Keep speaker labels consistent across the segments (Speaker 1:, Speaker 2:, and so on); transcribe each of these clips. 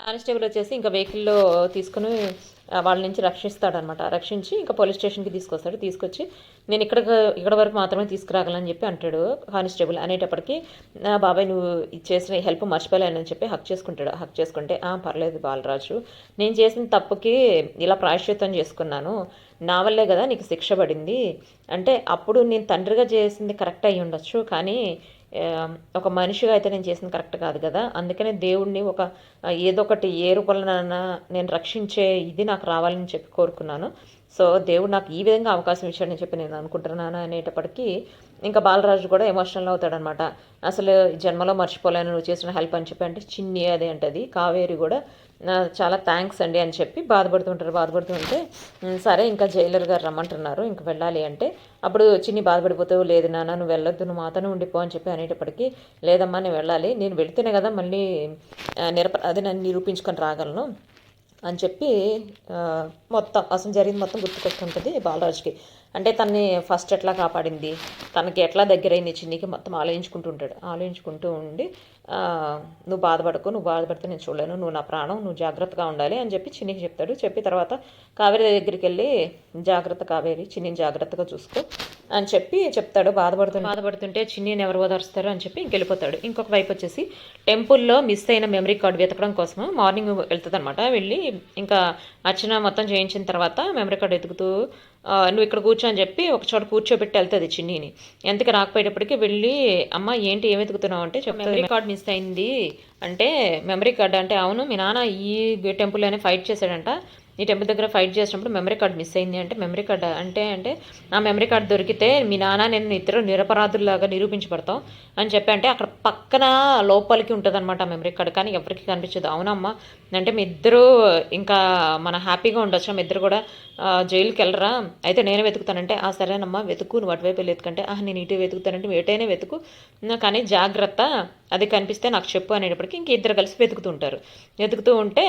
Speaker 1: Constable వచ్చేసి ఇంకా వెహికల్లో తీసుకుని వాళ్ళ నుంచి రక్షిస్తాడనమాట. రక్షించి ఇంకా పోలీస్ స్టేషన్కి తీసుకొస్తాడు. తీసుకొచ్చి నేను ఇక్కడ ఇక్కడ వరకు మాత్రమే తీసుకురాగలని చెప్పి అంటాడు కానిస్టేబుల్. అనేటప్పటికి "నా బాబాయ్ నువ్వు ఇది చేసిన హెల్ప్ మర్చిపోలేనని చెప్పి హక్ చేసుకుంటాడు. హక్ చేసుకుంటే పర్లేదు బాలరాజు. నేను చేసిన తప్పుకి ఇలా ప్రాయశ్చిత్తం చేసుకున్నాను. నా వల్లే కదా నీకు శిక్ష పడింది. అంటే అప్పుడు నేను తండ్రిగా చేసింది కరెక్ట్ అయ్యి ఉండొచ్చు కానీ ఒక మనిషిగా అయితే నేను చేసింది కరెక్ట్ కాదు కదా. అందుకనే దేవుడిని ఒక ఏదో ఒకటి ఏ రూపంలోనైనా నేను రక్షించే ఇది నాకు రావాలని చెప్పి కోరుకున్నాను. సో దేవుడు నాకు ఈ విధంగా అవకాశం ఇచ్చాడని చెప్పి నేను అనుకుంటున్నాను అనేటప్పటికీ ఇంకా బాలరాజు కూడా ఎమోషనల్ అవుతాడనమాట. అసలు జన్మలో మర్చిపోలేను నువ్వు చేసిన హెల్ప్ అని చెప్పి అంటే చిన్ని అదే అంటది కావేరి కూడా. చాలా థ్యాంక్స్ అండి అని చెప్పి బాధపడుతుంటారు బాధపడుతుంటే సరే ఇంకా జైలర్ గారు రమ్మంటున్నారు ఇంక వెళ్ళాలి అంటే. అప్పుడు చిన్ని బాధపడిపోతావు లేదు నాన్న నువ్వు వెళ్ళొద్దు నువ్వు మాతోనే ఉండిపో అని చెప్పి అనేటప్పటికీ లేదమ్మా నేను వెళ్ళాలి నేను వెళితేనే కదా మళ్ళీ ఆ, నిరప అది నన్ను నిరూపించుకొని రాగలను. అని చెప్పి మొత్తం అసలు జరిగింది మొత్తం గుర్తుకొస్తుంటుంది బాలరాజుకి. అంటే తన్ని ఫస్ట్ ఎట్లా కాపాడింది? తనకి ఎట్లా దగ్గరైంది? చిన్నికి మొత్తం ఆలోచించుకుంటూ ఉంటాడు. ఆలోచించుకుంటూ ఉండి నువ్వు బాధపడకు నువ్వు బాధపడితే నేను చూడలేను నువ్వు నా ప్రాణం నువ్వు జాగ్రత్తగా ఉండాలి అని చెప్పి చిన్నికి చెప్తాడు. చెప్పి తర్వాత కావేరి దగ్గరికి వెళ్ళి జాగ్రత్త కావేరి చిన్నిని జాగ్రత్తగా చూసుకో అని చెప్పి చెప్తాడు. బాధపడుతుంటే బాధపడుతుంటే చిన్నీని ఎవరు ఓదారుస్తారు అని చెప్పి ఇంకెళ్ళిపోతాడు. ఇంకొక వైపు వచ్చేసి టెంపుల్లో మిస్ అయిన మెమరీ కార్డు వెతకడం కోసం మార్నింగ్ వెళ్తుంది అనమాట వెళ్ళి ఇంకా అర్చన మొత్తం చేయించిన తర్వాత మెమరీ కార్డు వెతుకుతూ నువ్వు ఇక్కడ కూర్చో అని చెప్పి ఒక చోట కూర్చోబెట్టి వెళ్తుంది చిన్నీని. ఎంతకి రాకపోయేటప్పటికి వెళ్ళి అమ్మ ఏంటి ఏం వెతుకుతున్నావు? అంటే మెమరీ కార్డ్ మిస్ అయింది అంటే మెమరీ కార్డ్ అంటే అవును మీ నాన్న ఈ టెంపుల్లోనే ఫైట్ చేశాడంట. నీ టెంపుల్ దగ్గర ఫైట్ చేసినప్పుడు మెమరీ కార్డ్ మిస్ అయింది అంటే మెమరీ కార్డ్ అంటే అంటే ఆ మెమరీ కార్డ్ దొరికితే మీ నాన్న నేను ఇద్దరు నిరపరాధుల్లాగా నిరూపించబడతాం అని చెప్పి అంటే అక్కడ పక్కన లోపలికి ఉంటుంది అనమాట ఆ మెమరీ కార్డ్ కానీ ఎవరికి కనిపించదు. అవునమ్మా అంటే మీ ఇద్దరు ఇంకా మన హ్యాపీగా ఉండొచ్చు. మీ ఇద్దరు కూడా జైలుకి వెళ్ళరా? అయితే నేనే వెతుకుతానంటే ఆ సరేనమ్మా వెతుకు నువ్వు అటువైపు వెళ్ళి వెతుకంటే ఆ నేను ఇటు వెతుకుతానంటే నువ్వు ఎటైనా వెతుకు. కానీ జాగ్రత్త అది కనిపిస్తే నాకు చెప్పు అనేటప్పటికి ఇంక ఇద్దరు కలిసి వెతుకుతూ ఉంటారు. వెతుకుతూ ఉంటే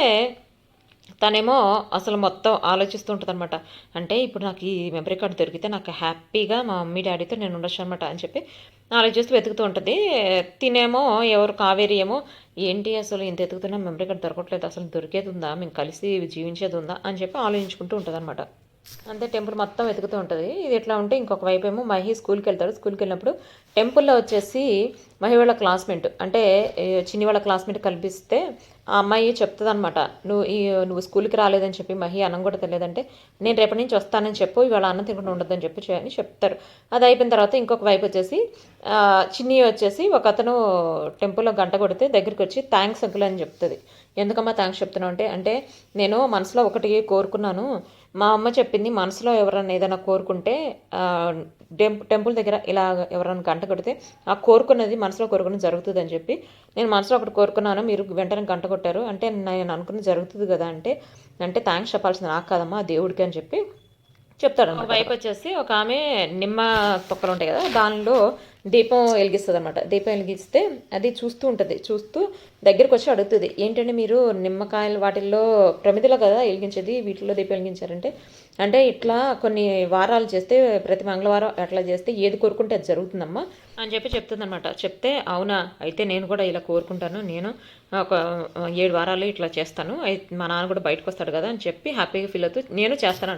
Speaker 1: తనేమో అసలు మొత్తం ఆలోచిస్తూ ఉంటుంది అనమాట అంటే ఇప్పుడు నాకు ఈ మెమరీ కార్డు దొరికితే నాకు హ్యాపీగా మా మమ్మీ డాడీతో నేను ఉండొచ్చు అనమాట అని చెప్పి ఆలోచిస్తూ వెతుకుతూ ఉంటుంది. తినేమో ఎవరు కావేరి ఏమో ఏంటి అసలు ఇంత ఎతుకుతున్నా మెమరీ కార్డు దొరకట్లేదు అసలు దొరికేది ఉందా మేము కలిసి జీవించేది ఉందా అని చెప్పి ఆలోచించుకుంటూ ఉంటుంది అనమాట అంతే టెంపుల్ మొత్తం వెతుకుతూ ఉంటుంది. ఇది ఎట్లా ఉంటే ఇంకొక వైపు ఏమో మహి స్కూల్కి వెళ్తాడు. స్కూల్కి వెళ్ళినప్పుడు టెంపుల్లో వచ్చేసి మహి వాళ్ళ క్లాస్మేట్ అంటే చిన్ని వాళ్ళ క్లాస్మేట్ కల్పిస్తే ఆ అమ్మాయి చెప్తుంది అనమాట నువ్వు ఈ నువ్వు స్కూల్కి రాలేదని చెప్పి మహి అన్నం కూడా తెలియదంటే నేను రేపటి నుంచి వస్తానని చెప్పు ఇవాళ అన్నం తినకుండా ఉండదని చెప్పి చే- అని చెప్తారు. అది అయిపోయిన తర్వాత ఇంకొక వైపు వచ్చేసి చిన్ని వచ్చేసి ఒక అతను టెంపుల్లో గంట కొడితే దగ్గరికి వచ్చి థ్యాంక్స్ అంకుల్ అని చెప్తుంది. ఎందుకమ్మా థ్యాంక్స్ చెప్తున్నావు? అంటే అంటే నేను మనసులో ఒకటి కోరుకున్నాను. మా అమ్మ చెప్పింది మనసులో ఎవరైనా ఏదైనా కోరుకుంటే టెంప్ టెంపుల్ దగ్గర ఇలా ఎవరైనా గంట కొడితే ఆ కోరుకున్నది మనసులో కోరుకుని జరుగుతుంది అని చెప్పి నేను మనసులో ఒకటి కోరుకున్నాను మీరు వెంటనే గంట కొట్టారు. అంటే నేను అనుకున్నది జరుగుతుంది కదా అంటే అంటే థ్యాంక్స్ చెప్పాల్సింది నాకు కాదమ్మా దేవుడికి అని చెప్పి చెప్తాడు ఒక వైపు వచ్చేసి ఒక ఆమె నిమ్మ తొక్కలు ఉంటాయి కదా దానిలో దీపం వెలిగిస్తుంది అనమాట దీపం వెలిగిస్తే అది చూస్తూ ఉంటుంది. చూస్తూ దగ్గరికి వచ్చి అడుగుతుంది ఏంటంటే మీరు నిమ్మకాయలు వాటిల్లో ప్రమిదలో కదా వెలిగించేది వీటిల్లో దీపం వెలిగించారంటే? అంటే ఇట్లా కొన్ని వారాలు చేస్తే ప్రతి మంగళవారం అట్లా చేస్తే ఏది కోరుకుంటే అది జరుగుతుందమ్మా. అని చెప్పి చెప్తుందన్నమాట. చెప్తే అవునా అయితే నేను కూడా ఇలా కోరుకుంటాను. నేను ఒక ఏడు వారాలు ఇట్లా చేస్తాను. మా నాన్న కూడా బయటకు వస్తాడు కదా అని చెప్పి హ్యాపీగా ఫీల్ అవుతూ నేను చేస్తాను